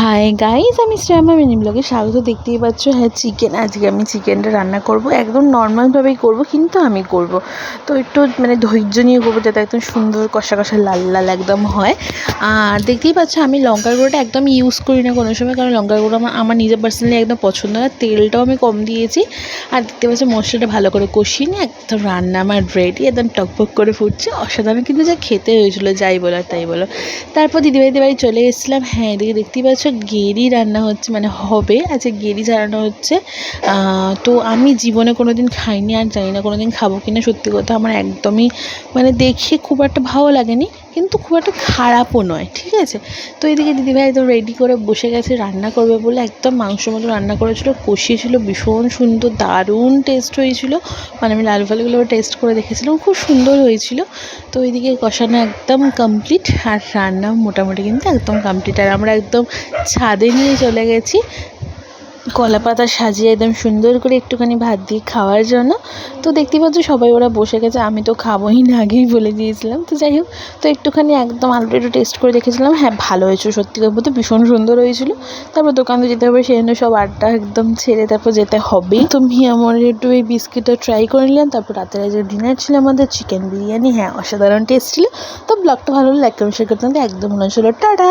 Hi guys আমি শ্রেয়ামা mini ব্লগে স্বাগত দেখতেই পাচ্ছ। হ্যাঁ চিকেন আজকে আমি চিকেনটা রান্না করব। একদম নর্মালভাবেই করব, কিন্তু আমি করব। তো একটু মানে ধৈর্য নিয়ে করব যাতে একদম সুন্দর কষা কষা লাল লাল একদম হয়। আর দেখতেই পাচ্ছ, আমি লঙ্কার গুঁড়োটা একদম ইউজ করি না কোনো সময়, কারণ লঙ্কার গুঁড়ো আমার আমার নিজের পার্সোনালি একদম পছন্দ না। তেলটাও আমি কম দিয়েছি। আর দেখতে পাচ্ছ, মশলাটা ভালো করে কষিয়ে নিয়ে একদম রান্না আমার রেডি একদম টকবক করে ফুটছে। অসাধারণ কিন্তু যা খেতে হয়েছিল, যাই বলো তাই বলো। তারপর দিদিভাইদের বাড়ি চলে এসেছিলাম। হ্যাঁ এদিকে দেখতেই পাচ্ছ গেরি রান্না হচ্ছে মানে হবে, আজকে গেরি রান্না হচ্ছে। তো আমি জীবনে কোনো দিন খাইনি আর জানি না কোনো দিন খাব কিনা, সত্যি কথা আমার একদমই মানে দেখে খুব একটা ভালো লাগেনি। কিন্তু খুব একটা খারাপও নয়, ঠিক আছে? তো এদিকে দিদিভাই একদম রেডি করে বসে গেছে, রান্না করবে বলে একদম মাংস মতো রান্না করেছিল, কষিয়েছিল, ভীষণ সুন্দর, দারুণ টেস্ট হয়েছিল। মানে আমি লাল ফালগুলো টেস্ট করে দেখেছিলাম, খুব সুন্দর হয়েছিল। তো ওইদিকে কষানো একদম কমপ্লিট আর রান্না মোটামুটি কিন্তু একদম কমপ্লিট আর আমরা একদম ছাদে নিয়ে চলে গেছি কলা পাতা সাজিয়ে একদম সুন্দর করে একটুখানি ভাত দিয়ে খাওয়ার জন্য। তো দেখতেই পাচ্ছ সবাই ওরা বসে গেছে, আমি তো খাবোই না আগেই বলে দিয়েছিলাম। তো যাই হোক, তো একটুখানি একদম আলুটা একটু টেস্ট করে দেখেছিলাম। হ্যাঁ ভালো হয়েছিল সত্যি কথা বলতে, ভীষণ সুন্দর হয়েছিল। তারপর দোকানে যেতে হবে, সেই জন্য সব আড্ডা একদম ছেড়ে তারপর যেতে হবেই। তো আমি আমার একটু এই বিস্কিটটা ট্রাই করে নিলাম। তারপর রাতের যে ডিনার ছিল আমাদের চিকেন বিরিয়ানি হ্যাঁ অসাধারণ টেস্ট ছিল। তো ব্লগটা ভালো লাগলে লাইক কমেন্ট শেয়ার করতে একদম মনে হচ্ছিল টাটা!